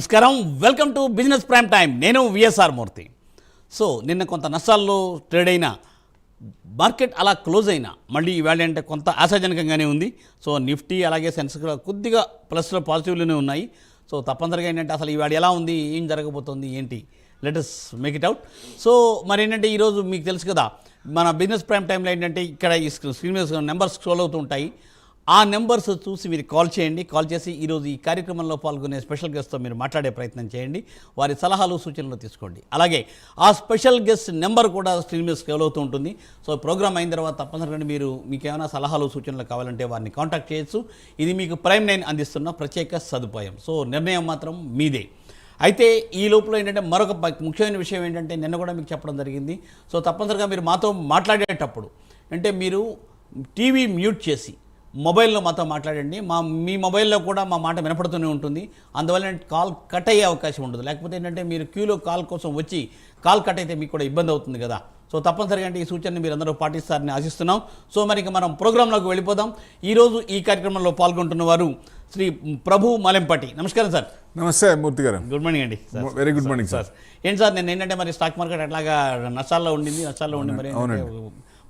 నమస్కారం. Welcome to business prime time నేను VSR Murthy. So నిన్న కొంత నష్టాల్లో ట్రేడ్ అయిన మార్కెట్ అలా క్లోజ్ అయినా మళ్ళీ ఈవేళ అంటే కొంత ఆశాజనకంగానే ఉంది. సో నిఫ్టీ అలాగే సెన్స్ కొద్దిగా ప్లస్లో పాజిటివ్లోనే ఉన్నాయి. సో తప్పనిసరిగా ఏంటంటే అసలు ఈవేళ ఎలా ఉంది ఏం జరగబోతోంది ఏంటి? Let's make it out so మరి ఏంటంటే ఈరోజు మీకు తెలుసు కదా మన బిజినెస్ ప్రైమ్ టైంలో ఏంటంటే ఇక్కడ ఈ స్క్రీన్ మీద నెంబర్స్ స్క్రోల్ అవుతూ ఉంటాయి. ఆ నెంబర్స్ చూసి మీరు కాల్ చేయండి. కాల్ చేసి ఈరోజు ఈ కార్యక్రమంలో పాల్గొనే స్పెషల్ గెస్ట్తో మీరు మాట్లాడే ప్రయత్నం చేయండి. వారి సలహాలు సూచనలు తీసుకోండి. అలాగే ఆ స్పెషల్ గెస్ట్ నెంబర్ కూడా స్క్రీన్ మీద స్కేల్ అవుతూ ఉంటుంది. సో ప్రోగ్రామ్ అయిన తర్వాత తప్పనిసరిగా మీరు మీకు ఏమైనా సలహాలు సూచనలు కావాలంటే వారిని కాంటాక్ట్ చేయొచ్చు. ఇది మీకు ప్రైమ్ నైన్ అందిస్తున్న ప్రత్యేక సదుపాయం. సో నిర్ణయం మాత్రం మీదే. అయితే ఈ లోపల ఏంటంటే మరొక ముఖ్యమైన విషయం ఏంటంటే నిన్న కూడా మీకు చెప్పడం జరిగింది. సో తప్పనిసరిగా మీరు మాతో మాట్లాడేటప్పుడు అంటే మీరు టీవీ మ్యూట్ చేసి మొబైల్లో మాతో మాట్లాడండి. మా మీ మొబైల్లో కూడా మా మాట వినపడుతూనే ఉంటుంది. అందువల్ల కాల్ కట్ అయ్యే అవకాశం ఉండదు. లేకపోతే ఏంటంటే మీరు క్యూలో కాల్ కోసం వచ్చి కాల్ కట్ అయితే మీకు కూడా ఇబ్బంది అవుతుంది కదా. సో తప్పనిసరిగా అంటే ఈ సూచనని మీరు అందరూ పాటిస్తారని ఆశిస్తున్నాం. సో మరి ఇక మనం ప్రోగ్రాంలోకి వెళ్ళిపోదాం. ఈరోజు ఈ కార్యక్రమంలో పాల్గొంటున్న వారు శ్రీ ప్రభు మలెంపటి. నమస్కారం సార్. నమస్తే మూర్తి గారు. గుడ్ మార్నింగ్ అండి. Sir very good morning sir. ఏంటి సార్ నేను ఏంటంటే మరి స్టాక్ మార్కెట్ అట్లాగా నష్టాల్లో ఉండింది నష్టాల్లో ఉండి మరి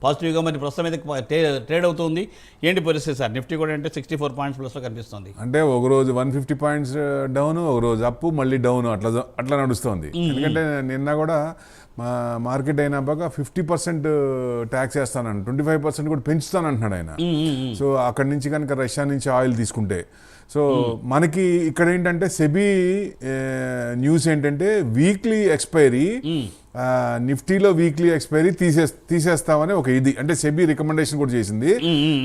పాజిటివ్గా మరి ప్రస్తుతం అయితే ట్రే- ట్రేడ్ అవుతుంది. ఏంటి పరిస్థితి సార్? నిఫ్టీ కూడా అంటే సిక్స్టీ ఫోర్ పాయింట్స్ ప్లస్లో కనిపిస్తుంది. అంటే ఒక రోజు వన్ ఫిఫ్టీ పాయింట్స్ డౌన్ ఒక రోజు అప్ మళ్ళీ డౌన్ అట్లా అట్లా నడుస్తుంది. ఎందుకంటే నిన్న కూడా మా మార్కెట్ అయినాక ఫిఫ్టీ పర్సెంట్ ట్యాక్స్ వేస్తానని ట్వంటీ ఫైవ్ పర్సెంట్ కూడా పెంచుతానంటున్నాడు ఆయన. సో అక్కడి నుంచి కనుక రష్యా నుంచి ఆయిల్ తీసుకుంటే. సో మనకి ఇక్కడ ఏంటంటే సెబీ న్యూస్ ఏంటంటే వీక్లీ ఎక్స్పైరీ నిఫ్టీలో వీక్లీ ఎక్స్పైరీ తీసే తీసేస్తామని ఒక ఇది. అంటే సెబీ రికమెండేషన్ కూడా చేసింది.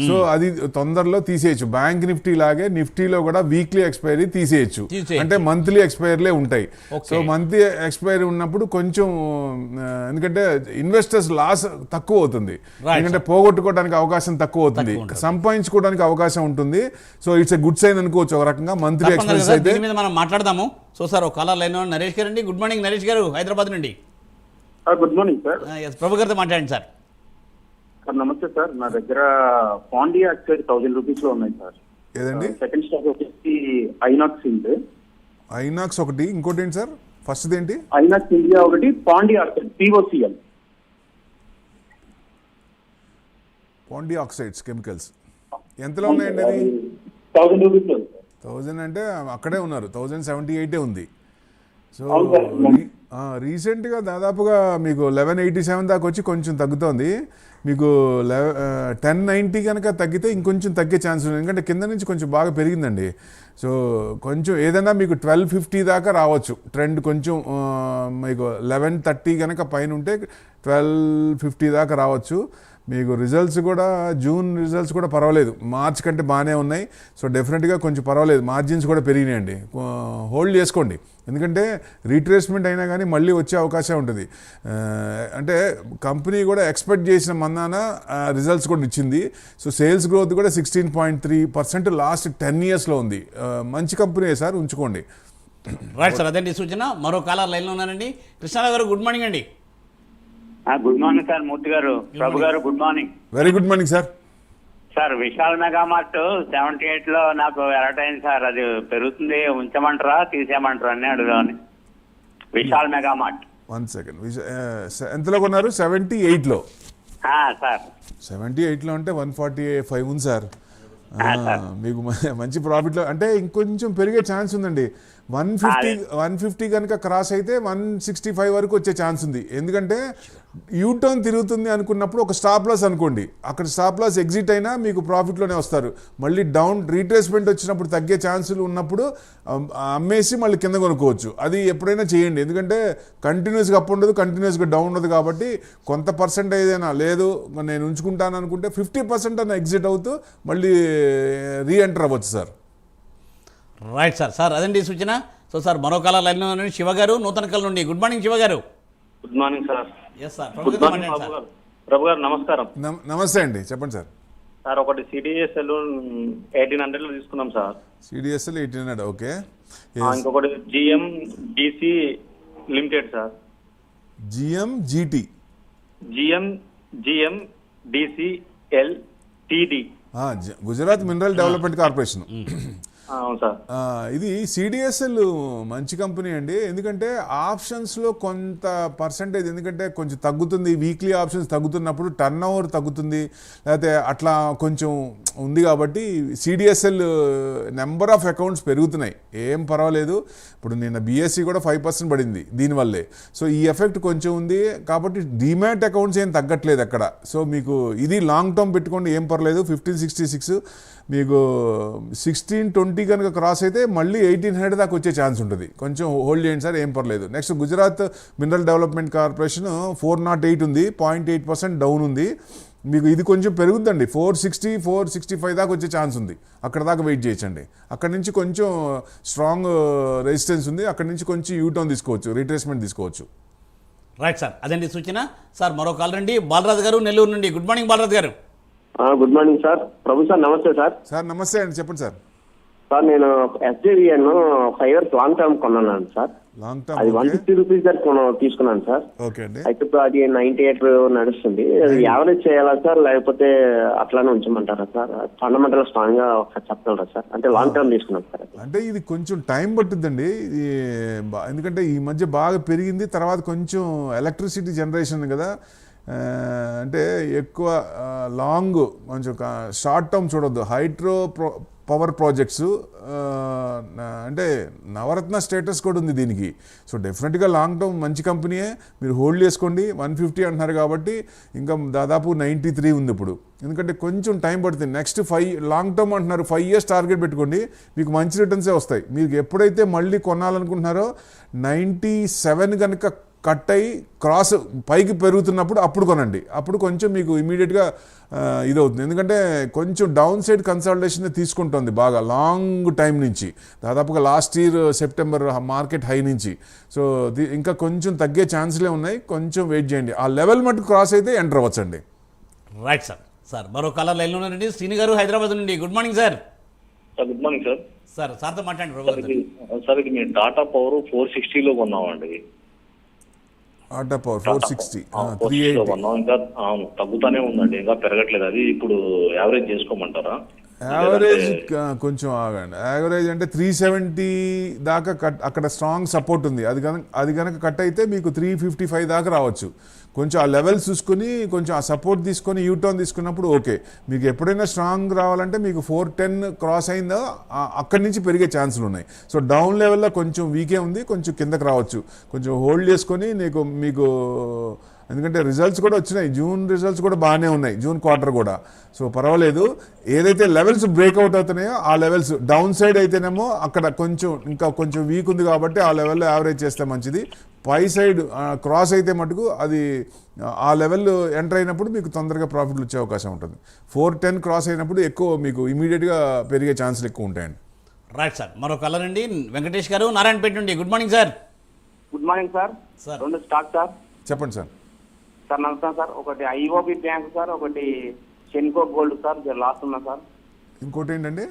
సో అది తొందరలో తీసేయచ్చు. బ్యాంక్ నిఫ్టీ లాగే నిఫ్టీలో కూడా వీక్లీ ఎక్స్పైరీ తీసేయచ్చు. అంటే మంత్లీ ఎక్స్పైరీలే ఉంటాయి. సో మంత్లీ ఎక్స్పైరీ ఉన్నప్పుడు కొంచెం ఎందుకంటే ఇన్వెస్టర్స్ లాస్ తక్కువ అవుతుంది. ఎందుకంటే పోగొట్టుకోవడానికి అవకాశం తక్కువ అవుతుంది. సంపాదించుకోవడానికి అవకాశం ఉంటుంది. So it's a good sign అనుకోవచ్చు. ఒక రకంగా మంత్లీ సార్ అయితే మనం మాట్లాడదాము. సో సార్ ఒక కాలర్ లైన్ నరేష్ గారు అండి గుడ్ మార్నింగ్ నరేష్ గారు. హైదరాబాద్ నుండి. గుడ్ మార్నింగ్ సార్ ప్రభు గారితో మాట్లాడండి సార్. సార్ నమస్తే సార్. నా దగ్గర పాండి యాక్సైడ్ థౌజండ్ రూపీస్లో ఉన్నాయి సార్. ఏదండి? సెకండ్ స్టాక్ వచ్చేసి ఐనాక్స్ ఇండ్ ఐనాక్స్ ఒకటి ఇంకోటి ఏంటి సార్? ఫస్ట్ ఏంటి ఐనాక్స్ ఇండియా ఒకటి Pondy oxide POCL. Pondy oxides chemicals. ఎంతలో ఉన్నాయండి అది? థౌజండ్ రూపీస్లో ఉంది సార్. థౌజండ్ అంటే అక్కడే ఉన్నారు. థౌజండ్ సెవెంటీ ఎయిటే ఉంది. సో రీసెంట్గా దాదాపుగా మీకు లెవెన్ ఎయిటీ సెవెన్ దాకా వచ్చి కొంచెం తగ్గుతోంది. మీకు టెన్ నైంటీ కనుక తగ్గితే ఇంకొంచెం తగ్గే ఛాన్స్ ఉంది. ఎందుకంటే కింద నుంచి కొంచెం బాగా పెరిగిందండి. సో కొంచెం ఏదైనా మీకు ట్వెల్వ్ ఫిఫ్టీ దాకా రావచ్చు. ట్రెండ్ కొంచెం మీకు లెవెన్ థర్టీ కనుక పైన ఉంటే ట్వెల్వ్ ఫిఫ్టీ దాకా రావచ్చు. మీకు రిజల్ట్స్ కూడా జూన్ రిజల్ట్స్ కూడా పర్వాలేదు. మార్చ్ కంటే బాగానే ఉన్నాయి. సో డెఫినెట్గా కొంచెం పర్వాలేదు. మార్జిన్స్ కూడా పెరిగినాయండి. హోల్డ్ చేసుకోండి. ఎందుకంటే రీట్రేస్మెంట్ అయినా కానీ మళ్ళీ వచ్చే అవకాశం ఉంటుంది. అంటే కంపెనీ కూడా ఎక్స్పెక్ట్ చేసిన మన్నాన రిజల్ట్స్ కూడా ఇచ్చింది. సో సేల్స్ గ్రోత్ కూడా sixteen point three percent last ten ఇయర్స్లో ఉంది. మంచి కంపెనీ సార్? ఉంచుకోండి. రైట్ సార్ అదండి సూచన? మరో కాలర్ లైన్లో ఉన్నారండి. కృష్ణారావు గారు గుడ్ మార్నింగ్ అండి. గుడ్ మార్నింగ్ సార్ మూర్తి గారు. ప్రభు గారు good morning. Very good morning sir sir Vishal mega mart seventy ఎయిట్లో నాకు అలర్ట్ అయింది సార్. అది పెరుగుతుంది ఉంచమంటారా తీసేయమంటారా అని అడుగుదామని. Vishal mega mart one second ఎంతలో కొన్నారు? సెవెంటీ ఎయిట్లో. ఆ, సార్. సెవెంటీ ఎయిట్లో అంటే వన్ ఫార్టీ ఫైవ్ ఉంది సార్. మీకు మంచి ప్రాఫిట్లో అంటే ఇంకొంచెం పెరిగే ఛాన్స్ ఉందండి. వన్ ఫిఫ్టీ వన్ ఫిఫ్టీ కనుక క్రాస్ అయితే వన్ సిక్స్టీ ఫైవ్ వరకు వచ్చే ఛాన్స్ ఉంది. ఎందుకంటే యూటర్న్ తిరుగుతుంది అనుకున్నప్పుడు ఒక స్టాప్ లాస్ అనుకోండి. అక్కడ స్టాప్ లాస్ ఎగ్జిట్ అయినా మీకు ప్రాఫిట్లోనే వస్తారు. మళ్ళీ డౌన్ రీట్రేస్మెంట్ వచ్చినప్పుడు తగ్గే ఛాన్సులు ఉన్నప్పుడు అమ్- అమ్మేసి మళ్ళీ కింద కొనుక్కోవచ్చు. అది ఎప్పుడైనా చేయండి. ఎందుకంటే కంటిన్యూస్గా అప్ ఉండదు కంటిన్యూస్గా డౌన్ ఉండదు కాబట్టి కొంత పర్సెంట్ ఏదైనా లేదు నేను ఉంచుకుంటాను అనుకుంటే ఫిఫ్టీ పర్సెంట్ అన్న ఎగ్జిట్ అవుతూ మళ్ళీ రీ ఎంటర్ అవ్వచ్చు సార్. రైట్ సార్ సార్ అదండి సూచన. సో సార్ మరో కాలర్ లైన్లో ఉన్నారండి శివ గారు నూతన కల్ నుండి. Good morning Shiva garu. Good morning sir yes sir good morning Prabhu sir garu Prabhu garu నమస్కారం. నమ- నమస్తే అండి. చెప్పండి సార్ సార్ ఒకటి సిడిఎస్ఎల్ ఎయిటీన్ హండ్రెడ్లో తీసుకున్నాం sir CDSL eighteen hundred okay. ఆ, ఇంకొకటి GM DC limited sir GM GT GM GM DCL TD Gujarat mineral development corporation ఇది సిడిఎస్ఎల్ మంచి కంపెనీ అండి. ఎందుకంటే ఆప్షన్స్లో కొంత పర్సంటేజ్ ఎందుకంటే కొంచెం తగ్గుతుంది. వీక్లీ ఆప్షన్స్ తగ్గుతున్నప్పుడు టర్న్ ఓవర్ తగ్గుతుంది. లేకపోతే అట్లా కొంచెం ఉంది కాబట్టి సిడిఎస్ఎల్ నెంబర్ ఆఫ్ అకౌంట్స్ పెరుగుతున్నాయి. ఏం పర్వాలేదు. ఇప్పుడు నిన్న బీఎస్సీ కూడా ఫైవ్ పర్సెంట్ పడింది దీనివల్లే. సో ఈ ఎఫెక్ట్ కొంచెం ఉంది. కాబట్టి డిమాట్ అకౌంట్స్ ఏం తగ్గట్లేదు అక్కడ. సో మీకు ఇది లాంగ్ టర్మ్ పెట్టుకోండి ఏం పర్లేదు ఫిఫ్టీన్ సిక్స్టీ సిక్స్ మీకు సిక్స్టీన్ ట్వంటీ కనుక క్రాస్ అయితే మళ్ళీ ఎయిటీన్ హండ్రెడ్ దాకా వచ్చే ఛాన్స్ ఉంటుంది. కొంచెం హోల్డ్ చేయండి సార్ ఏం పర్లేదు. Next Gujarat mineral development corporation four nought eight ఉంది పాయింట్ ఎయిట్ పర్సెంట్ డౌన్ ఉంది. మీకు ఇది కొంచెం పెరుగుద్దండి. Four sixty four sixty five దాకా వచ్చే ఛాన్స్ ఉంది. అక్కడ దాకా వెయిట్ చేయొచ్చండి. అక్కడ నుంచి కొంచెం స్ట్రాంగ్ రెసిస్టెన్స్ uh, ఉంది. అక్కడ నుంచి కొంచెం యూటర్న్ తీసుకోవచ్చు రిట్రేస్మెంట్ తీసుకోవచ్చు. రైట్ సార్ అదండి సూచన. సార్ మరో కాల్ రండి. బాలరాజు గారు నెల్లూరు నుండి. గుడ్ మార్నింగ్ బాలరాజు గారు. Good morning sir. Prabhu sir నమస్తే సార్. సార్ నమస్తే అండి. చెప్పండి సార్. సార్ నేను SJVN five years long term కొన్నాను సార్. లాంగ్ అది term one okay fifty rupees దాకా తీసుకున్నాను సార్. ఓకే అండి. అయితే ఇప్పుడు అది నైన్టీ ఎయిట్ నడుస్తుంది. అది యావరేజ్ చేయాలా సార్ లేకపోతే అట్లానే ఉంచమంటారా సార్? ఫండమెంటల్ స్ట్రాంగ్గా చెప్పగలరా సార్? అంటే లాంగ్ టర్మ్ తీసుకున్నాను సార్ అది. అంటే ఇది కొంచెం టైం పట్టుద్దండి. ఇది బా- ఎందుకంటే ఈ మధ్య బాగా పెరిగింది. తర్వాత కొంచెం ఎలక్ట్రిసిటీ జనరేషన్ కదా. అంటే ఎక్కువ లాంగ్ కొంచెం షార్ట్ టర్మ్ చూడొద్దు. హైడ్రో ప్రో పవర్ ప్రాజెక్ట్స్ అంటే నవరత్న స్టేటస్ కూడా ఉంది దీనికి. సో డెఫినెట్గా లాంగ్ టర్మ్ మంచి కంపెనీయే. మీరు హోల్డ్ చేసుకోండి. వన్ ఫిఫ్టీ అంటున్నారు కాబట్టి ఇంకా దాదాపు నైంటీ త్రీ ఉంది ఇప్పుడు. ఎందుకంటే కొంచెం టైం పడుతుంది. నెక్స్ట్ ఫైవ్ లాంగ్ టర్మ్ అంటున్నారు. ఫైవ్ ఇయర్స్ టార్గెట్ పెట్టుకోండి. మీకు మంచి రిటర్న్సే వస్తాయి. మీకు ఎప్పుడైతే మళ్ళీ కొనాలనుకుంటున్నారో నైంటీ సెవెన్ కనుక కట్ అయ్యి క్రాస్ పైకి పెరుగుతున్నప్పుడు అప్పుడు కొనండి. అప్పుడు కొంచెం మీకు ఇమీడియట్గా ఇది అవుతుంది ఎందుకంటే కొంచెం డౌన్ సైడ్ కన్సల్టేషన్ తీసుకుంటుంది బాగా లాంగ్ టైం నుంచి. దాదాపుగా last year September market high నుంచి. సో ఇంకా కొంచెం తగ్గే ఛాన్స్లే ఉన్నాయి. కొంచెం వెయిట్ చేయండి. ఆ లెవెల్ మటుకు క్రాస్ అయితే ఎంటర్ అవ్వచ్చండి. Right sir. సార్ మరో కాలర్ లైన్లో ఉన్నారండి శ్రీని గారు హైదరాబాద్ నుండి. Good morning sir. Sir good morning sir. Sir సార్తో మాట్లాడండి సార్ ఇది సార్ ఇది మేము టాటా పవర్ ఫోర్ సిక్స్టీలో కొన్నామండి. ఆటా పవర్ ఫోర్ సిక్స్టీ అవును తగ్గుతానే ఉందండి. ఇంకా పెరగట్లేదు. అది ఇప్పుడు యావరేజ్ చేసుకోమంటారా? యావరేజ్ కొంచెం ఆగండి. యావరేజ్ అంటే త్రీ సెవెంటీ దాకా కట్ అక్కడ స్ట్రాంగ్ సపోర్ట్ ఉంది. అది కనుక అది కనుక కట్ అయితే మీకు త్రీ ఫిఫ్టీ ఫైవ్ దాకా రావచ్చు. కొంచెం ఆ లెవెల్స్ చూసుకుని కొంచెం ఆ సపోర్ట్ తీసుకొని యూటర్న్ తీసుకున్నప్పుడు ఓకే మీకు ఎప్పుడైనా స్ట్రాంగ్ రావాలంటే మీకు ఫోర్ టెన్ క్రాస్ అయిందో? అక్కడి నుంచి పెరిగే ఛాన్సులు ఉన్నాయి. సో డౌన్ లెవెల్లో కొంచెం వీకే ఉంది కొంచెం కిందకి రావచ్చు. కొంచెం హోల్డ్ చేసుకొని నీకు మీకు ఎందుకంటే రిజల్ట్స్ కూడా వచ్చినాయి. జూన్ రిజల్ట్స్ కూడా బాగానే ఉన్నాయి. జూన్ క్వార్టర్ కూడా. సో పర్వాలేదు. ఏదైతే లెవెల్స్ బ్రేక్అవుట్ అవుతున్నాయో ఆ లెవెల్స్ డౌన్ సైడ్ అయితేనేమో అక్కడ కొంచెం ఇంకా కొంచెం వీక్ ఉంది కాబట్టి ఆ లెవెల్లో యావరేజ్ చేస్తే మంచిది. పై సైడ్ క్రాస్ అయితే మటుకు అది ఆ లెవెల్ ఎంటర్ అయినప్పుడు మీకు తొందరగా ప్రాఫిట్లు వచ్చే అవకాశం ఉంటుంది. ఫోర్ టెన్ క్రాస్ అయినప్పుడు ఎక్కువ మీకు ఇమీడియట్గా పెరిగే ఛాన్సులు ఎక్కువ ఉంటాయండి. రైట్ సార్ మరో కాలర్ అండి. వెంకటేష్ గారు నారాయణపేట నుండి. Good morning sir good morning sir sir. రెండు స్టాక్ సార్ చెప్పండి సార్ సార్ నమస్తే సార్. ఒకటి ఐఓబి బ్యాంక్ సార్ ఒకటి సెన్కో గోల్డ్ సార్ లాస్ట్ ఉన్నా సార్. ఇంకోటి ఏంటండి?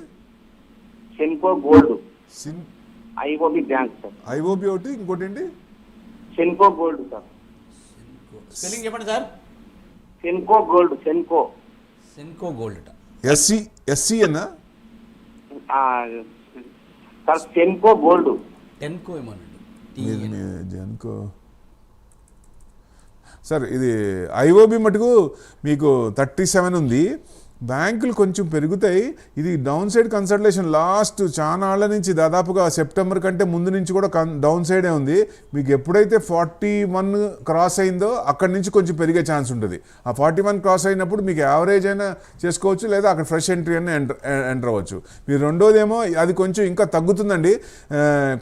సెన్కో గోల్డ్. సిన్ ఐఓబి బ్యాంక్ సార్. ఐఓబి ఒకటి ఇంకోటి ఏంటి? Senco Gold sir. స్పెల్లింగ్ చెప్పండి sir. Senco Gold Senco. Senco Gold. SC SC అన్నా ఆ, సార్ సెన్కో గోల్డ్. టెన్కో ఏమోనండి మీ జన్కో. సార్ ఇది ఐఓబి మటుకు మీకు థర్టీ సెవెన్ ఉంది. బ్యాంకులు కొంచెం పెరుగుతాయి. ఇది డౌన్ సైడ్ కన్సల్టేషన్. లాస్ట్ చాలా ఆళ్ళ నుంచి దాదాపుగా సెప్టెంబర్ కంటే ముందు నుంచి కూడా కన్ డౌన్ సైడే ఉంది. మీకు ఎప్పుడైతే ఫార్టీ వన్ క్రాస్ అయిందో అక్కడి నుంచి కొంచెం పెరిగే ఛాన్స్ ఉంటుంది. ఆ ఫార్టీ వన్ క్రాస్ అయినప్పుడు మీకు యావరేజ్ అయినా చేసుకోవచ్చు లేదా అక్కడ ఫ్రెష్ ఎంట్రీ అయినా ఎంటర్ ఎంటర్ అవ్వచ్చు. మీరు రెండోదేమో అది కొంచెం ఇంకా తగ్గుతుందండి.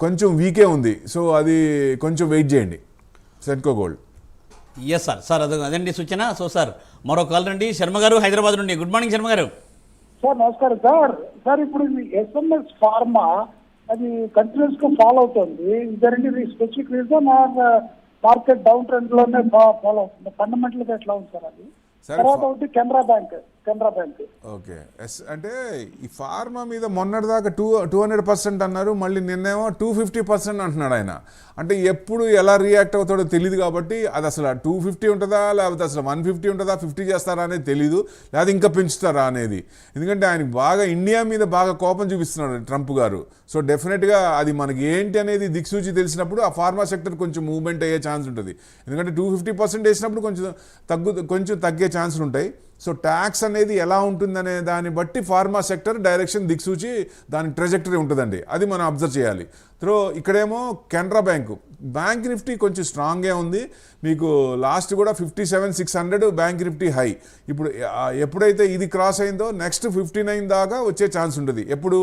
కొంచెం వీకే ఉంది. సో అది కొంచెం వెయిట్ చేయండి. Senco gold. Yes sir sir అదే అదండి సూచన. సో సార్ మరో కాల్ రండి. శర్మ గారు హైదరాబాద్ నుండి. గుడ్ మార్నింగ్ శర్మ గారు. సార్ నమస్కారం. సార్ సార్ ఇప్పుడు ఎస్ఎంఎస్ ఫార్మా అది కంటిన్యూస్గా ఫాలో అవుతుంది. Either any specific reason or market down ట్రెండ్లోనే follow అవుతుంది? ఫండమెంటల్గా ఎట్లా ఉంది సార్ అది? తర్వాత ఒకటి Canara bank. Canara bank. Okay. Yes అంటే ఈ ఫార్మా మీద మొన్నటిదాకా టూ టూ హండ్రెడ్ పర్సెంట్ అన్నారు మళ్ళీ నిన్నేమో టూ ఫిఫ్టీ పర్సెంట్ అంటున్నాడు ఆయన. అంటే ఎప్పుడు ఎలా రియాక్ట్ అవుతాడో తెలియదు కాబట్టి అది అసలు టూ ఫిఫ్టీ ఉంటుందా లేకపోతే అసలు వన్ ఫిఫ్టీ ఉంటుందా ఫిఫ్టీ చేస్తారా అనేది తెలియదు లేదా ఇంకా పెంచుతారా అనేది. ఎందుకంటే ఆయనకి బాగా ఇండియా మీద బాగా కోపం చూపిస్తున్నాడు ట్రంప్ గారు. సో డెఫినెట్గా అది మనకి ఏంటి అనేది దిక్సూచి తెలిసినప్పుడు ఆ ఫార్మా సెక్టర్ కొంచెం మూవ్మెంట్ అయ్యే ఛాన్స్ ఉంటుంది. ఎందుకంటే టూ ఫిఫ్టీ పర్సెంట్ వేసినప్పుడు కొంచెం తగ్గు కొంచెం తగ్గే ఛాన్సులు ఉంటాయి. సో ట్యాక్స్ అనేది ఎలా ఉంటుందనే దాన్ని బట్టి ఫార్మా సెక్టర్ డైరెక్షన్ దిక్సూచి దాని ట్రెజెక్టరీ ఉంటుందండి. అది మనం అబ్జర్వ్ చేయాలి. త్రో ఇక్కడేమో కెనరా బ్యాంకు. బ్యాంక్ నిఫ్టీ కొంచెం స్ట్రాంగ్గా ఉంది. మీకు లాస్ట్ కూడా fifty seven six hundred bank Nifty high. ఇప్పుడు ఎప్పుడైతే ఇది క్రాస్ అయిందో నెక్స్ట్ ఫిఫ్టీ నైన్ దాకా వచ్చే ఛాన్స్ ఉంటుంది. ఎప్పుడు?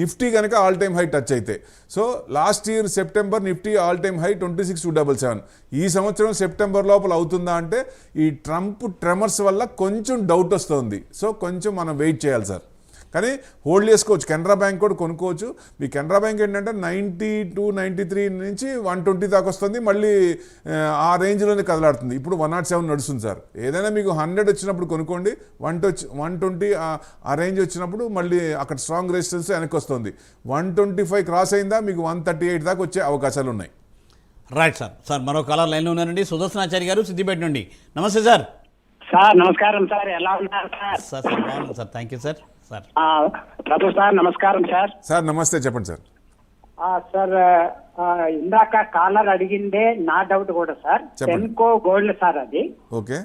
నిఫ్టీ కనుక ఆల్ టైమ్ హై టచ్ అయితే. So last year September Nifty all time high twenty six two double seven ఈ సంవత్సరం సెప్టెంబర్ లోపల అవుతుందా అంటే ఈ ట్రంప్ ట్రెమర్స్ వల్ల కొంచెం డౌట్ వస్తుంది. సో కొంచెం మనం వెయిట్ చేయాలి సార్ కానీ హోల్డ్ చేసుకోవచ్చు. కెనరా బ్యాంక్ కూడా కొనుక్కోవచ్చు. మీ కెనరా బ్యాంక్ ఏంటంటే నైంటీ టు నైంటీ త్రీ నుంచి వన్ ట్వంటీ దాకా వస్తుంది. మళ్ళీ ఆ, రేంజ్లోనే కదలాడుతుంది. ఇప్పుడు వన్ నాట్ సెవెన్ నడుస్తుంది సార్. ఏదైనా మీకు హండ్రెడ్ వచ్చినప్పుడు కొనుక్కోండి. వన్ వచ్చి వన్ ట్వంటీ ఆ రేంజ్ వచ్చినప్పుడు మళ్ళీ అక్కడ స్ట్రాంగ్ రెసిస్టెన్స్ వెనక్కి వస్తుంది. వన్ ట్వంటీ ఫైవ్ క్రాస్ అయిందా? మీకు వన్ థర్టీ ఎయిట్ దాకా వచ్చే అవకాశాలు ఉన్నాయి. Right sir. సార్ మరో కాలర్ లైన్లో ఉన్నారండి. సుదర్శనాచారి గారు సిద్దిపేట నుండి. నమస్తే సార్. సార్ నమస్కారం సార్. ఎలా ఉన్నారు సార్? సార్ సార్ బాగున్నాను sir. Thank you sir. Prabhu sir నమస్కారం సార్. సార్ నమస్తే చెప్పండి సార్. ఆ, సార్ ఇందాక కాలర్ అడిగిందే నా డౌట్ కూడా సార్. సెన్కో గోల్డ్ సార్ అది. ఓకే.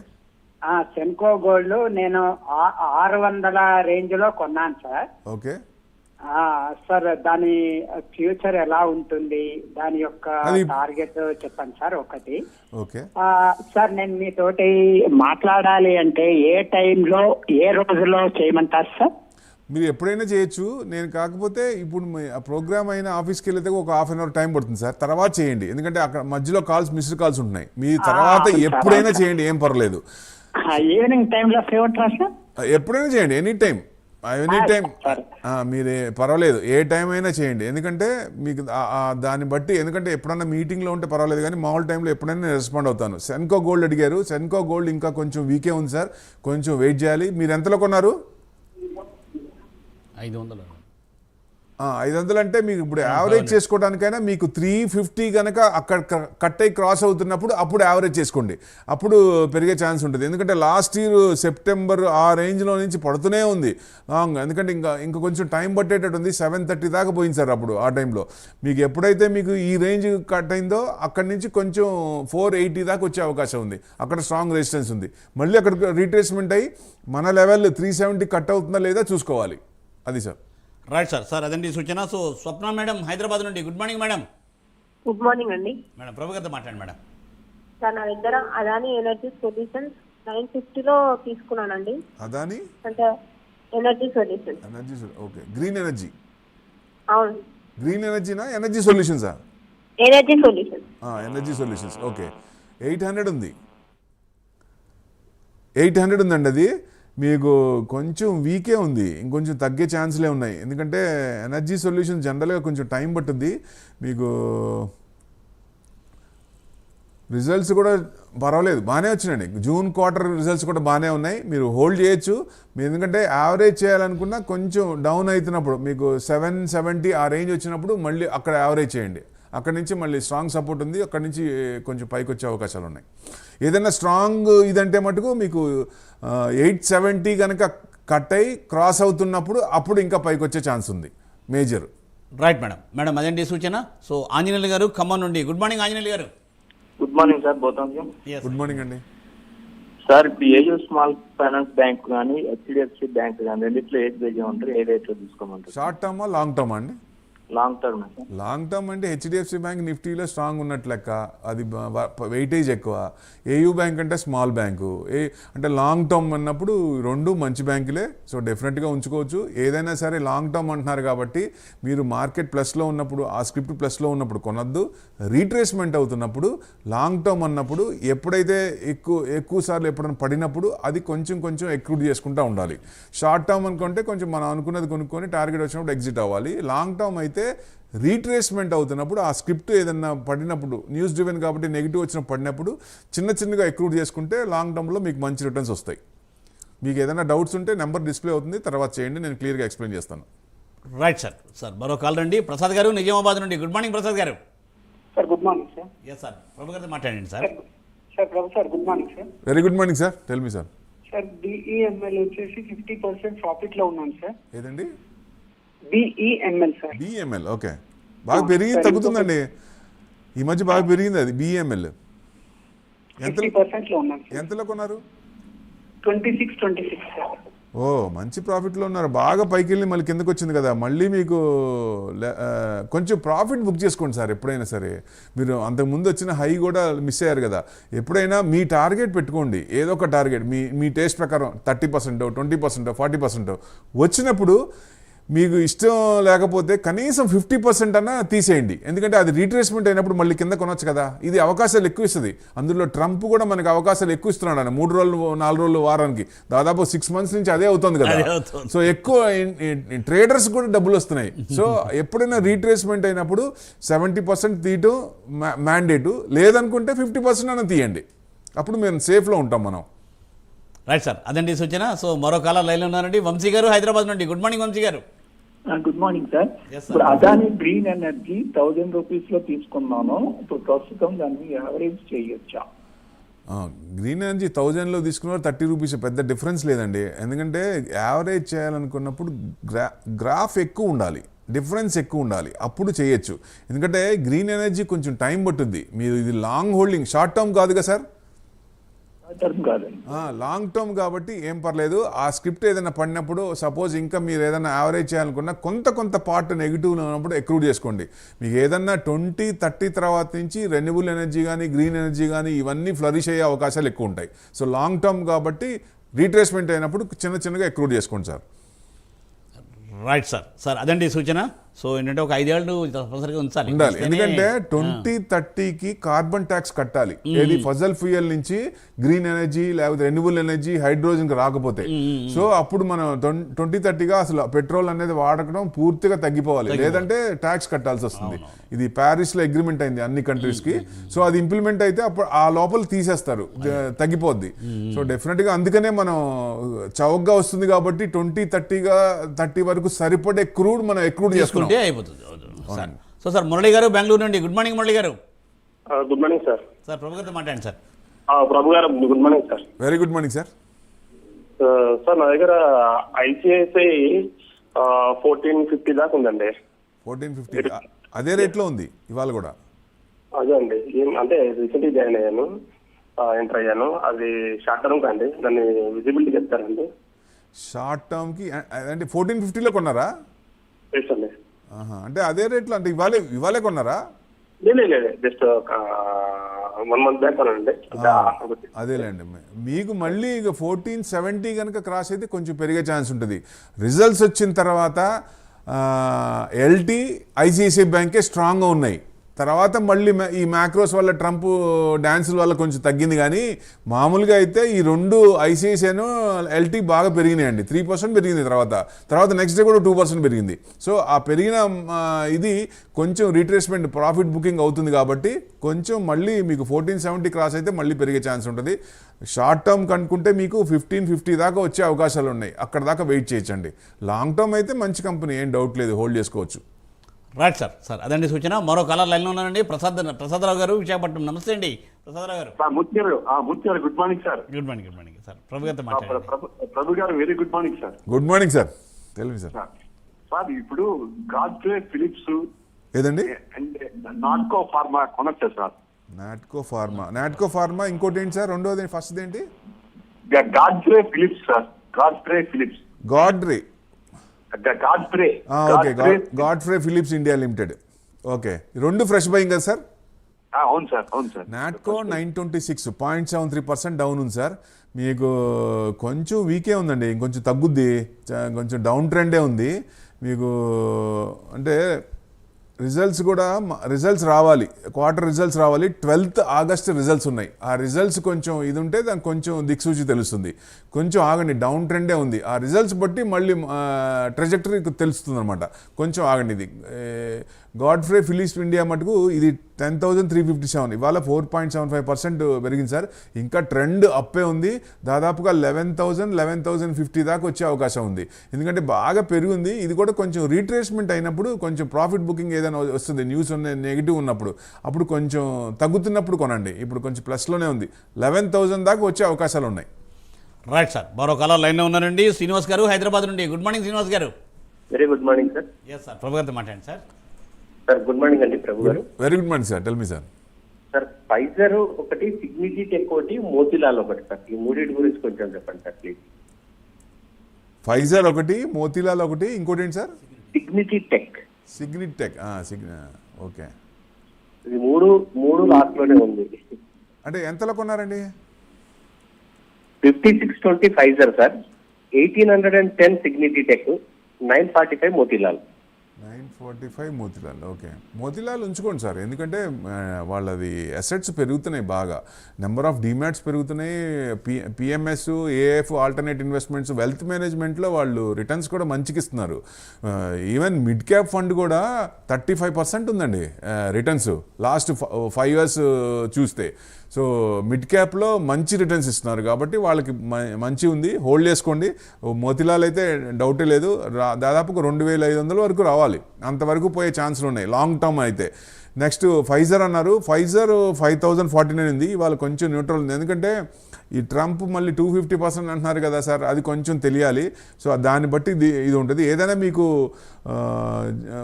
ఆ సెన్కో గోల్డ్ నేను ఆ- ఆరు వందల రేంజ్లో కొన్నాను సార్. ఓకే. ఆ, సార్ దాని ఫ్యూచర్ ఎలా ఉంటుంది? దాని యొక్క టార్గెట్ చెప్పండి సార్ ఒకటి. ఓకే. ఆ, సార్ నేను మీతోటి మాట్లాడాలి అంటే ఏ టైంలో ఏ రోజులో చేయమంటారు సార్? మీరు ఎప్పుడైనా చేయొచ్చు. నేను కాకపోతే ఇప్పుడు ప్రోగ్రామ్ అయిన ఆఫీస్కి వెళ్తే ఒక హాఫ్ అన్ అవర్ టైం పడుతుంది సార్. తర్వాత చేయండి. ఎందుకంటే అక్కడ మధ్యలో కాల్స్ మిస్డ్ కాల్స్ ఉంటున్నాయి. మీ తర్వాత ఎప్పుడైనా. చేయండి ఏం పర్లేదు. ఈవినింగ్ టైంలో ఎప్పుడైనా చేయండి ఎనీ టైం ఎనీ టైం. మీరే పర్వాలేదు. ఏ టైం అయినా చేయండి. ఎందుకంటే మీకు దాన్ని బట్టి ఎందుకంటే ఎప్పుడన్నా మీటింగ్లో ఉంటే పర్వాలేదు కానీ మామూలు టైంలో ఎప్పుడైనా నేను రెస్పాండ్ అవుతాను. సెన్కో గోల్డ్ అడిగారు. సెన్కో గోల్డ్ ఇంకా కొంచెం వీకే ఉంది సార్. కొంచెం వెయిట్ చేయాలి. మీరు ఎంతలో కొన్నారు? ఐదు వందలు ఐదు వందలు అంటే మీకు ఇప్పుడు యావరేజ్ చేసుకోవడానికైనా మీకు త్రీ ఫిఫ్టీ కనుక అక్కడ కట్ అయి క్రాస్ అవుతున్నప్పుడు అప్పుడు యావరేజ్ చేసుకోండి. అప్పుడు పెరిగే ఛాన్స్ ఉంటుంది. ఎందుకంటే లాస్ట్ ఇయర్ సెప్టెంబర్ ఆ రేంజ్లో నుంచి పడుతూనే ఉంది. లాంగ్ ఎందుకంటే ఇంకా ఇంకా కొంచెం టైం పట్టేటట్టు ఉంది. సెవెన్ థర్టీ దాకా పోయింది సార్ అప్పుడు ఆ టైంలో మీకు ఎప్పుడైతే మీకు ఈ రేంజ్ కట్ అయిందో అక్కడి నుంచి కొంచెం ఫోర్ ఎయిటీ దాకా వచ్చే అవకాశం ఉంది. అక్కడ స్ట్రాంగ్ రెసిస్టెన్స్ ఉంది. మళ్ళీ అక్కడ రీట్రేస్మెంట్ అయ్యి మన లెవెల్ త్రీ సెవెంటీ కట్ అవుతుందా లేదా చూసుకోవాలి. అది సార్. రైట్ సార్ సార్ అదండి సూచన. సో స్వప్న మేడం హైదరాబాద్ నుండి. Good morning madam. Good morning అండి. మేడం ప్రభు గారితో మాట్లాడండి మేడం. సార్ నా దగ్గర అదాని ఎనర్జీ సొల్యూషన్స్ నైన్ ఫిఫ్టీలో తీసుకున్నానండి. అదాని? అంటే energy solutions. Energy okay. Green energy? అవును. గ్రీన్ ఎనర్జీనా energy సొల్యూషన్సా energy solutions. Energy solutions. Okay. Eight hundred ఉంది. ఎయిట్ హండ్రెడ్ ఉందండి అది? మీకు కొంచెం వీకే ఉంది. ఇంకొంచెం తగ్గే ఛాన్స్లే ఉన్నాయి. ఎందుకంటే ఎనర్జీ సొల్యూషన్ జనరల్గా కొంచెం టైం పట్టుద్ది. మీకు రిజల్ట్స్ కూడా పర్వాలేదు. బాగానే వచ్చినాయండి. జూన్ క్వార్టర్ రిజల్ట్స్ కూడా బాగానే ఉన్నాయి. మీరు హోల్డ్ చేయొచ్చు. మీరు ఎందుకంటే యావరేజ్ చేయాలనుకున్నా కొంచెం డౌన్ అవుతున్నప్పుడు మీకు సెవెన్ సెవెంటీ ఆ రేంజ్ వచ్చినప్పుడు మళ్ళీ అక్కడ యావరేజ్ చేయండి. అక్కడ నుంచి మళ్ళీ స్ట్రాంగ్ సపోర్ట్ ఉంది అక్కడ నుంచి కొంచెం పైకి వచ్చే అవకాశాలు ఉన్నాయి. ఏదైనా స్ట్రాంగ్ ఇదంటే మటుకు మీకు ఎయిట్ సెవెంటీ కనుక కట్ అయి క్రాస్ అవుతున్నప్పుడు అప్పుడు ఇంకా పైకి వచ్చే ఛాన్స్ ఉంది. మేజర్. Right madam. మేడం అదండి సూచన? సో ఆంజనేయులు గారు ఖమ్మం నుండి. గుడ్ మార్నింగ్ ఆంజనేయులు గారు. Good morning sir both. Good morning అండి. సార్ ఇప్పుడు ఏయూ స్మాల్ ఫైనాన్స్ బ్యాంక్ కానీ హెచ్డిఎఫ్సి బ్యాంక్ కానీ రెండిట్లో ఏది బేజీ ఉంటారు ఏ రేట్లో తీసుకోమంటారు? షార్ట్ టర్మా లాంగ్ టర్మా అండి? లాంగ్ టర్మ్ లాంగ్ టర్మ్ అంటే హెచ్డిఎఫ్సి బ్యాంక్ నిఫ్టీలో స్ట్రాంగ్ ఉన్నట్లు లెక్క. అది వెయిటేజ్ ఎక్కువ. ఏయూ బ్యాంక్ అంటే స్మాల్ బ్యాంకు ఏ అంటే లాంగ్ టర్మ్ అన్నప్పుడు రెండు మంచి బ్యాంకులే సో డెఫినెట్గా ఉంచుకోవచ్చు. ఏదైనా సరే లాంగ్ టర్మ్ అంటున్నారు కాబట్టి మీరు మార్కెట్ ప్లస్లో ఉన్నప్పుడు ఆ స్క్రిప్ట్ ప్లస్లో ఉన్నప్పుడు కొనద్దు. రీట్రేస్మెంట్ అవుతున్నప్పుడు లాంగ్ టర్మ్ అన్నప్పుడు ఎప్పుడైతే ఎక్కువ ఎక్కువ సార్లు ఎప్పుడైనా పడినప్పుడు అది కొంచెం కొంచెం ఎక్రూట్ చేసుకుంటూ ఉండాలి. షార్ట్ టర్మ్ అనుకుంటే కొంచెం మనం అనుకున్నది కొనుక్కొని టార్గెట్ వచ్చినప్పుడు ఎగ్జిట్ అవ్వాలి. లాంగ్ టర్మ్ అయితే రీట్రేస్మెంట్ అవుతున్నప్పుడు ఆ స్క్రిప్ట్ ఏదన్నా పడినప్పుడు న్యూస్ డ్రివెన్ కాబట్టి నెగిటివ్ వచ్చిన పడినప్పుడు చిన్న చిన్నగా ఎక్రూట్ చేసుకుంటే లాంగ్ టర్మ్లో మీకు మంచి రిటర్న్స్ వస్తాయి. మీకు ఏదైనా డౌట్స్ ఉంటే నెంబర్ డిస్ప్లే అవుతుంది తర్వాత చేయండి నేను క్లియర్గా ఎక్స్ప్లెయిన్ చేస్తాను. రైట్ సార్ సార్ మరో కాల్ రండి. ప్రసాద్ గారు నిజామాబాద్ నుండి. Good morning Prasad garu. Sir good morning sir yes sir Prabhu గారితో మాట్లాడండి sir sir Prabhu sir good morning sir very good morning sir tell me sir sir BEML వచ్చేసి fifty percent ప్రాఫిట్లో ఉన్నాను sir ఏదండి? BEML sir BML okay బాగా పెరిగి తగ్గుతుందండి. ఈ మధ్య బాగా పెరిగింది అది బిఎంఎల్ సార్ ఎంతలో కొన్నారు? ఓ మంచి ప్రాఫిట్లో ఉన్నారు. బాగా పైకి వెళ్ళి మళ్ళీ కిందకు వచ్చింది కదా. మళ్ళీ మీకు కొంచెం ప్రాఫిట్ బుక్ చేసుకోండి సార్ ఎప్పుడైనా సరే. మీరు అంతకుముందు వచ్చిన హై కూడా మిస్ అయ్యారు కదా. ఎప్పుడైనా మీ టార్గెట్ పెట్టుకోండి. ఏదో ఒక టార్గెట్. మీ మీ టేస్ట్ ప్రకారం thirty percent twenty percent forty percent వచ్చినప్పుడు మీకు ఇష్టం లేకపోతే కనీసం ఫిఫ్టీ పర్సెంట్ అన్నా తీసేయండి. ఎందుకంటే అది రీట్రేస్మెంట్ అయినప్పుడు మళ్ళీ కింద కొనొచ్చు కదా. ఇది అవకాశాలు ఎక్కువ ఇస్తుంది. అందులో ట్రంప్ కూడా మనకి అవకాశాలు ఎక్కువ ఇస్తున్నాడు ఆయన మూడు రోజులు నాలుగు రోజులు వారానికి. దాదాపు సిక్స్ మంత్స్ నుంచి అదే అవుతుంది కదా. సో ఎక్కువ ట్రేడర్స్ కూడా డబ్బులు వస్తున్నాయి. సో ఎప్పుడైనా రీట్రేస్మెంట్ అయినప్పుడు సెవెంటీ పర్సెంట్ తీయటం మ్యాండేటు లేదనుకుంటే ఫిఫ్టీ పర్సెంట్ అన్న తీయండి. అప్పుడు మేము సేఫ్లో ఉంటాం మనం. రైట్ సార్ అదండి సూచన. సో మరో కాలర్ లైన్లో ఉన్నారండి వంశీ గారు హైదరాబాద్ నుండి. గుడ్ మార్నింగ్ వంశీ గారు. Good morning sir. ఇప్పుడు అదాని గ్రీన్ ఎనర్జీ థౌజండ్ రూపీస్లో తీసుకున్నాను. ఇప్పుడు ప్రస్తుతం దాన్ని యావరేజ్ చేయొచ్చా? గ్రీన్ ఎనర్జీ థౌజండ్లో తీసుకున్నారు థర్టీ రూపీస్. పెద్ద డిఫరెన్స్ లేదండి. ఎందుకంటే యావరేజ్ చేయాలనుకున్నప్పుడు గ్రా గ్రాఫ్ ఎక్కువ ఉండాలి. డిఫరెన్స్ ఎక్కువ ఉండాలి. అప్పుడు చేయొచ్చు. ఎందుకంటే గ్రీన్ ఎనర్జీ కొంచెం టైం పట్టుద్ది. మీరు ఇది లాంగ్ హోల్డింగ్ షార్ట్ టర్మ్ కాదు కదా సార్ టర్మ్ కాదండి. లాంగ్ టర్మ్ కాబట్టి ఏం పర్లేదు. ఆ స్క్రిప్ట్ ఏదైనా పడినప్పుడు సపోజ్ ఇంకా మీరు ఏదైనా యావరేజ్ చేయాలనుకున్నా కొంత కొంత పార్ట్ నెగిటివ్ ఉన్నప్పుడు ఎక్రూడ్ చేసుకోండి. మీకు ఏదన్నా ట్వంటీ థర్టీ తర్వాత నుంచి రెన్యూబుల్ ఎనర్జీ కానీ గ్రీన్ ఎనర్జీ కానీ ఇవన్నీ ఫ్లరిష్ అయ్యే అవకాశాలు ఎక్కువ ఉంటాయి. సో లాంగ్ టర్మ్ కాబట్టి రీట్రేస్మెంట్ అయినప్పుడు చిన్న చిన్నగా ఎక్రూడ్ చేసుకోండి సార్ రైట్ సార్ సార్ అదండి సూచన? సో ఏంటంటే ఒక ఐదేళ్ళు తప్పనిసరిగా ఉంచాలి. ఉండాలి. ఎందుకంటే ట్వంటీ థర్టీకి కార్బన్ ట్యాక్స్ కట్టాలి. ఏది ఫజల్ ఫ్యూయల్ నుంచి గ్రీన్ ఎనర్జీ లేకపోతే రెన్యూబుల్ ఎనర్జీ హైడ్రోజన్ రాకపోతే. సో అప్పుడు మనం ట్వంటీ థర్టీగా అసలు పెట్రోల్ అనేది వాడకడం పూర్తిగా తగ్గిపోవాలి. లేదంటే ట్యాక్స్ కట్టాల్సి వస్తుంది. ఇది ప్యారిస్లో అగ్రిమెంట్ అయింది అన్ని కంట్రీస్కి సో అది ఇంప్లిమెంట్ అయితే అప్పుడు ఆ లోపల తీసేస్తారు. తగ్గిపోద్ది. సో డెఫినెట్గా అందుకనే మనం చౌకగా వస్తుంది కాబట్టి ట్వంటీ థర్టీగా థర్టీ వరకు సరిపడే క్రూడ్ మనం ఎక్రూడ్ చేసుకున్నాం. తీసుకుంటే అయిపోతుంది. సార్. సో సార్ మురళి గారు బెంగళూరు నుండి. గుడ్ మార్నింగ్ మురళి గారు. Good morning sir. Sir Prabhu గారితో మాట్లాడండి సార్. ప్రభు గారు good morning sir. Very good morning sir. Sir నా దగ్గర ఐసిఐసిఐ ఫోర్టీన్ ఫిఫ్టీ దాకా ఉందండి. Fourteen fifty. అదే రేట్లో ఉంది ఇవాళ కూడా. అదే అండి. ఏం అంటే రీసెంట్గా జాయిన్ అయ్యాను. ఎంటర్ అయ్యాను. అది షార్ట్ టర్మ్ కండి. దాన్ని విజిబిలిటీ చెప్తారండి. షార్ట్ టర్మ్కి అంటే ఫోర్టీన్ ఫిఫ్టీలో కొన్నారా? ఎస్ అండి. అంటే అదే రేట్లో అంటే ఇవాళే ఇవాళే కొన్నారా? Just one month back. అదేలేండి. మీకు మళ్ళీ ఇక ఫోర్టీన్ సెవెంటీ కనుక క్రాస్ అయితే కొంచెం పెరిగే ఛాన్స్ ఉంటుంది. రిజల్ట్స్ వచ్చిన తర్వాత ఎల్టీ ఐసిఐసిఐ బ్యాంకే స్ట్రాంగ్గా ఉన్నాయి. తర్వాత మళ్ళీ ఈ మ్యాక్రోస్ వల్ల ట్రంప్ డ్యాన్సుల వల్ల కొంచెం తగ్గింది కానీ మామూలుగా అయితే ఈ రెండు ఐసీఐసీను ఎల్టీ బాగా పెరిగినాయండి. త్రీ పర్సెంట్ పెరిగింది తర్వాత. తర్వాత నెక్స్ట్ డే కూడా టూ పర్సెంట్ పెరిగింది. సో ఆ పెరిగిన ఇది కొంచెం రీట్రేస్మెంట్ ప్రాఫిట్ బుకింగ్ అవుతుంది కాబట్టి కొంచెం మళ్ళీ మీకు ఫోర్టీన్ సెవెంటీ క్రాస్ అయితే మళ్ళీ పెరిగే ఛాన్స్ ఉంటుంది. షార్ట్ టర్మ్ కనుక్కుంటే మీకు ఫిఫ్టీన్ ఫిఫ్టీ దాకా వచ్చే అవకాశాలు ఉన్నాయి. అక్కడ దాకా వెయిట్ చేయొచ్చండి. లాంగ్ టర్మ్ అయితే మంచి కంపెనీ ఏం డౌట్ లేదు. హోల్డ్ చేసుకోవచ్చు. రైట్ సార్ సార్ అదండి సూచన. మరో కాలర్ లైన్లో ఉన్నారండి ప్రసాద్ ప్రసాదరావు గారు విశాఖపట్నం. నమస్తే అండి. ప్రసాదరావు గారు. మూర్తి గారు good morning sir good morning good morning sir Prabhu గారితో మాట్లాడండి. ప్రభు- ప్రభు గారు very good morning sir good morning sir తెలియదు సార్ సార్ ఇప్పుడు గాడ్రే ఫిలిప్స్ ఏదండి? అండ్ నాట్కో ఫార్మా కొనొచ్చా sir? Natco pharma. Natco pharma ఇంకోటి ఏంటి సార్? రెండోది ఫస్ట్ ఏంటి? Godfrey Phillips sir. Godfrey Phillips. Godfrey. Godfrey okay. Godfrey Phillips India limited. Okay. రెండు fresh buying కదా సార్? అవును సార్. అవును sir. Natco nine twenty six. Point seven three percent down ఉంది sir. మీకు కొంచెం వీకే ఉందండి. ఇంకొంచెం తగ్గుద్ది. కొంచెం డౌన్ ట్రెండే ఉంది. మీకు అంటే రిజల్ట్స్ కూడా రిజల్ట్స్ రావాలి. క్వార్టర్ రిజల్ట్స్ రావాలి. ట్వెల్త్ ఆగస్ట్ రిజల్ట్స్ ఉన్నాయి. ఆ రిజల్ట్స్ కొంచెం ఇది ఉంటే దానికి కొంచెం దిక్సూచి తెలుస్తుంది. కొంచెం ఆగండి డౌన్ ట్రెండే ఉంది. ఆ రిజల్ట్స్ బట్టి మళ్ళీ ట్రెజెక్టరీ తెలుస్తుంది అనమాట కొంచెం ఆగండి ఇది. గాడ్ఫ్రే ఫిలిప్స్ ఇండియా మటుకు ఇది ten thousand three fifty seven ఇవాళ four point seven five percent పెరిగింది సార్. ఇంకా ట్రెండ్ అప్పే ఉంది. దాదాపుగా eleven thousand eleven thousand fifty దాకా వచ్చే అవకాశం ఉంది. ఎందుకంటే బాగా పెరిగింది. ఇది కూడా కొంచెం రీట్రేస్మెంట్ అయినప్పుడు కొంచెం ప్రాఫిట్ బుకింగ్ ఏదైనా వస్తుంది. న్యూస్ ఉన్న నెగిటివ్ ఉన్నప్పుడు. అప్పుడు కొంచెం తగ్గుతున్నప్పుడు కొనండి. ఇప్పుడు కొంచెం ప్లస్లోనే ఉంది. లెవెన్ థౌజండ్ దాకా వచ్చే అవకాశాలు ఉన్నాయి. రైట్ సార్ మరో కాలర్ లైన్లో ఉన్నారండి. శ్రీనివాస్ గారు హైదరాబాద్ నుండి. గుడ్ మార్నింగ్ శ్రీనివాస్ గారు. Very good morning sir yes sir Prabhu గారితో మాట్లాడండి సార్ సార్ గుడ్ మార్నింగ్ అండి ప్రభు గారు. Very good morning sir tell me sir sir Pfizer ఒకటి సిగ్నిటీ టెక్ ఒకటి మోతిలాల్ ఒకటి సార్. ఈ మూడింటి గురించి కొంచెం చెప్పండి సార్ ప్లీజ్ ఫైజర్ ఒకటి మోతీలాల్ ఒకటి ఇంకోటి ఏంటి sir? Cigniti tech Cigniti tech సిగ్ని okay. ఇది మూడు మూడు లాస్ట్లోనే ఉంది. అంటే ఎంతలో కొన్నారండి? Fifty six twenty Pfizer sir. Eighteen hundred and ten Cigniti tech nine forty five Motilal nine forty five Motilal. Okay. Motilal ఉంచుకోండి సార్. ఎందుకంటే వాళ్ళది అసెట్స్ పెరుగుతున్నాయి బాగా. నెంబర్ ఆఫ్ డిమాట్స్ పెరుగుతున్నాయి. P PMS AF alternate investments wealth మేనేజ్మెంట్లో వాళ్ళు returns కూడా మంచికి ఇస్తున్నారు ఈవెన్ మిడ్ క్యాప్ ఫండ్ కూడా థర్టీ ఫైవ్ పర్సెంట్ ఉందండి రిటర్న్స్ లాస్ట్ ఫైవ్ ఇయర్స్ చూస్తే. సో మిడ్ క్యాప్లో మంచి రిటర్న్స్ ఇస్తున్నారు కాబట్టి వాళ్ళకి మ- మంచి ఉంది. హోల్డ్ చేసుకోండి. మోతిలాల్ అయితే డౌటే లేదు. దాదాపు రెండు వేల ఐదు వందల వరకు రావాలి. అంతవరకు పోయే ఛాన్సులు ఉన్నాయి. లాంగ్ టర్మ్ అయితే. నెక్స్ట్ ఫైజర్ అన్నారు. Pfizer five thousand forty nine ఉంది. ఇవాళ కొంచెం న్యూట్రల్ ఉంది. ఎందుకంటే ఈ ట్రంప్ మళ్ళీ టూ ఫిఫ్టీ పర్సెంట్ అంటున్నారు కదా సార్. అది కొంచెం తెలియాలి. సో దాన్ని బట్టి ఇది ఇది ఉంటుంది. ఏదైనా మీకు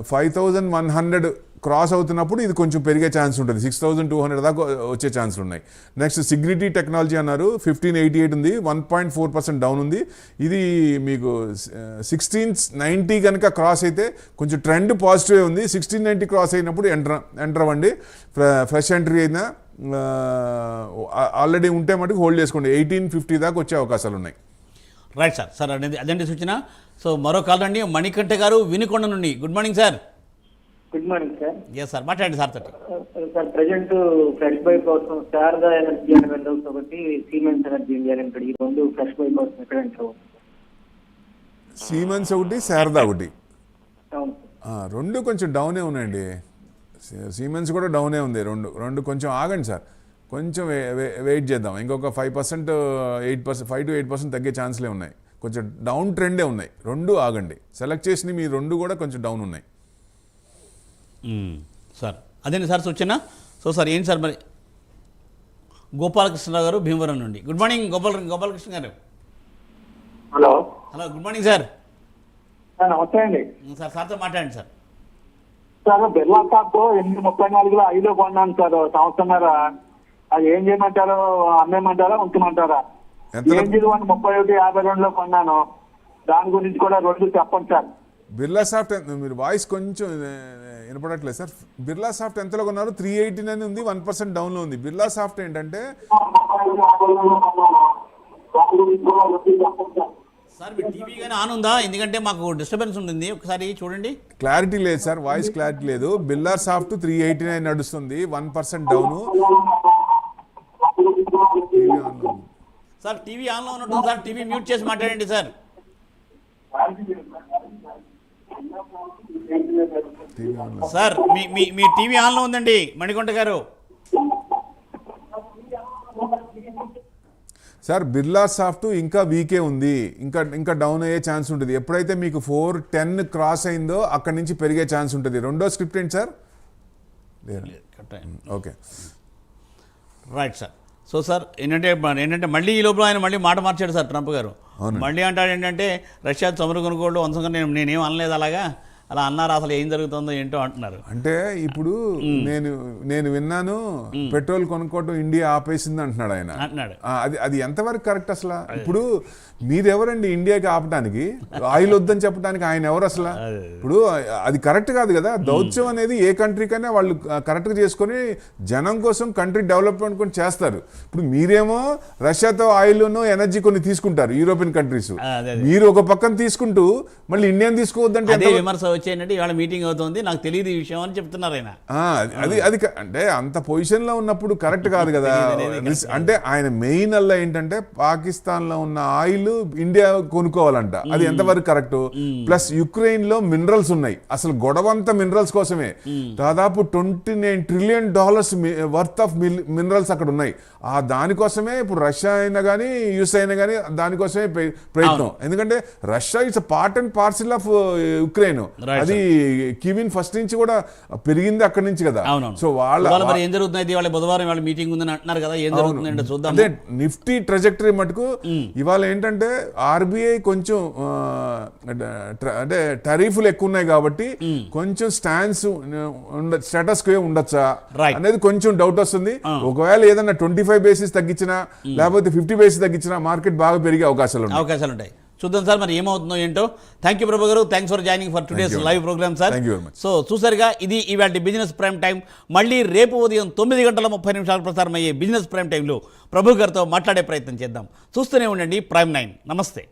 five thousand one hundred cross అవుతున్నప్పుడు ఇది కొంచెం పెరిగే ఛాన్స్ ఉంటుంది. సిక్స్ థౌసండ్ టూ హండ్రెడ్ దాకా వచ్చే ఛాన్సులు ఉన్నాయి. నెక్స్ట్ సిగ్నిటీ టెక్నాలజీ అన్నారు. ఫిఫ్టీన్ ఎయిటీ ఎయిట్ ఉంది. One point four percent down ఉంది. ఇది మీకు సిక్స్టీన్ నైంటీ కనుక క్రాస్ అయితే కొంచెం ట్రెండ్ పాజిటివ్ ఉంది. సిక్స్టీన్ నైంటీ క్రాస్ అయినప్పుడు ఎంటర్ ఎంటర్ అవ్వండి. ఫ్రెష్ ఎంట్రీ అయినా ఆల్రెడీ ఉంటే మటుకు హోల్డ్ చేసుకోండి. ఎయిటీన్ ఫిఫ్టీ దాకా వచ్చే అవకాశాలు ఉన్నాయి. Right sir. సార్ అదేంటి అదండి సూచన. సో మరో కాలండి మణికంఠ గారు వినుకొండ నుండి. Good morning sir. Good morning sir yes sir మాట్లాడండి సార్ తోటి. సార్ ప్రజెంట్ ఫ్రెష్ బై కోసం శారదా ఎనర్జీ ఒకటి సీమెన్స్ ఎనర్జీ ఇండియా లిమిటెడ్ ఈ రెండు ఫ్రెష్ బై కోసం ఎక్కడ ఎంటర్ సీమన్స్ ఒకటి శారదా ఒకటి. రెండు కొంచెం డౌనే ఉన్నాయండి. సీమెన్స్ కూడా డౌనే ఉంది. రెండు రెండు కొంచెం ఆగండి సార్. కొంచెం వెయిట్ చేద్దాం. ఇంకొక five percent eight percent five to eight percent తగ్గే ఛాన్స్లే ఉన్నాయి. కొంచెం డౌన్ ట్రెండే ఉన్నాయి. రెండు ఆగండి. సెలెక్ట్ చేసిన మీ రెండు కూడా కొంచెం డౌన్ ఉన్నాయి. సార్. అదేంటి సార్ సూచన? సో సార్ ఏంటి సార్ మరి? గోపాలకృష్ణరావు గారు భీమవరం నుండి. గుడ్ మార్నింగ్ గోపాల గోపాలకృష్ణ గారు. Hello. Hello good morning sir. Sir నమస్తే అండి. సార్ సార్తో మాట్లాడండి సార్. సార్ బిర్లా షాప్ ఎనిమిది ముప్పై నాలుగులో ఐదో కొన్నాను సార్ సంవత్సరంన్నర అది ఏం చేయమంటారు అమ్మేయమంటారా ఉంచమంటారా? ఎంత ఏం చదివాను ముప్పై ఒకటి యాభై రెండులో కొన్నాను. దాని గురించి కూడా రెండు చెప్పండి సార్. బిర్లా సాఫ్ట్ మీరు వాయిస్ కొంచెం వినపడట్లేదు సార్. బిర్లా సాఫ్ట్ ఎంతలో కొన్నారు? త్రీ ఎయిటీ నైన్ ఉంది వన్ పర్సెంట్ డౌన్లో ఉంది. బిర్లా సాఫ్ట్ ఏంటంటే? సార్ మీ టీవీ కానీ ఆన్ ఉందా? ఎందుకంటే మాకు డిస్టర్బెన్స్ ఉంటుంది. ఒకసారి చూడండి. క్లారిటీ లేదు సార్ వాయిస్ క్లారిటీ లేదు. Birla soft three eighty nine నడుస్తుంది one percent down. Sir TV ఆన్లో ఉన్నట్టు సార్. టీవీ మ్యూట్ చేసి మాట్లాడండి సార్. సార్ మీ మీ మీ టీవీ ఆన్లో ఉందండి మణికొండ గారు. సార్ బిర్లా సాఫ్ట్ ఇంకా వీకే ఉంది. ఇంకా ఇంకా డౌన్ అయ్యే ఛాన్స్ ఉంటుంది. ఎప్పుడైతే మీకు ఫోర్ టెన్ క్రాస్ అయిందో అక్కడి నుంచి పెరిగే ఛాన్స్ ఉంటుంది. రెండో స్క్రిప్ట్ ఏంటి sir? Okay. Right sir. So sir ఏంటంటే ఏంటంటే మళ్ళీ ఈ లోపల ఆయన మళ్ళీ మాట మార్చాడు సార్ ట్రంప్ గారు. మళ్ళీ అంటాడు ఏంటంటే రష్యా చమురు కొనుగోళ్ళు నేను నేనేం అనలేదు అలాగా? అలా అన్నారు? అసలు ఏం జరుగుతుందో ఏంటో అంటున్నారు. అంటే ఇప్పుడు నేను నేను విన్నాను పెట్రోల్ కొనుక్కోవటం ఇండియా ఆపేసింది అంటున్నాడు ఆయన. అంటున్నాడు. అది అది ఎంతవరకు కరెక్ట్ అసలు? ఇప్పుడు మీరెవరండి ఇండియాకి ఆపడానికి ఆయిల్ వద్దని చెప్పడానికి ఆయన ఎవరు అసలు? ఇప్పుడు అది కరెక్ట్ కాదు కదా. దౌత్యం అనేది ఏ కంట్రీకైనా వాళ్ళు కరెక్ట్గా చేసుకొని జనం కోసం కంట్రీ డెవలప్మెంట్ కొన్ని చేస్తారు. ఇప్పుడు మీరేమో రష్యాతో ఆయిల్ను ఎనర్జీ కొన్ని తీసుకుంటారు యూరోపియన్ కంట్రీస్. మీరు ఒక పక్కన తీసుకుంటూ మళ్ళీ ఇండియన్ తీసుకోవద్దంటే విమర్శ వచ్చేయండి ఇవాళ మీటింగ్ అవుతుంది నాకు తెలియదు ఈ విషయం అని చెప్తున్నారు ఆయన. అది- అది అంటే అంత పొజిషన్లో ఉన్నప్పుడు కరెక్ట్ కాదు కదా. అంటే ఆయన మెయిన్ అల్ల ఏంటంటే పాకిస్తాన్లో ఉన్న ఆయిల్ ఇండియా కొనుక్కోవాలంట. అది ఎంతవరకు కరెక్ట్? ప్లస్ యుక్రెయిన్లో మినరల్స్ ఉన్నాయి. అసలు గొడవంతా మినరల్స్ కోసమే. దాదాపు twenty nine trillion dollars worth of minerals అక్కడ ఉన్నాయి. ఆ దానికోసమే ఇప్పుడు రష్యా అయినా కానీ యుఎస్ అయినా కానీ దానికోసమే ప్ర- ప్రయత్నం. ఎందుకంటే Russia it's part and parcel of Ukraine. అది కివిన్ ఫస్ట్ నుంచి కూడా పెరిగింది అక్కడి నుంచి కదా. సో వాళ్ళ మరి ఏం జరుగుతుంది ఇవాళ బుధవారం వాళ్ళ మీటింగ్ ఉందని అంటున్నారు కదా ఏం జరుగుతుంది చూద్దాం అదే నిఫ్టీ ట్రజెక్టరీ మటుకు ఇవాళ ఏంటంటే ఆర్బీఐ కొంచెం అంటే టరీఫ్లు ఎక్కువ ఉన్నాయి కాబట్టి కొంచెం స్టాన్స్ స్టేటస్ కో ఉండొచ్చా. అనేది కొంచెం డౌట్ వస్తుంది. ఒకవేళ ఏదన్నా ట్వంటీ ఫైవ్ బేసిస్ తగ్గించినా లేకపోతే ఫిఫ్టీ బేసిస్ తగ్గించినా మార్కెట్ బాగా పెరిగే అవకాశాలు ఉన్నాయి. అవకాశాలు ఉంటాయి. చూద్దాం సార్ మరి ఏమవుతుందో ఏంటో. థ్యాంక్ యూ ప్రభు గారు. Thanks for joining for today's. Live program sir. So చూసారుగా ఇది ఇవాళ బిజినెస్ ప్రైమ్ టైం మళ్ళీ రేపు ఉదయం తొమ్మిది గంటల ముప్పై నిమిషాలు ప్రసారం అయ్యే బిజినెస్ ప్రైమ్ టైంలో ప్రభు గారితో మాట్లాడే ప్రయత్నం చేద్దాం. చూస్తూనే ఉండండి ప్రైమ్ నైన్ నమస్తే.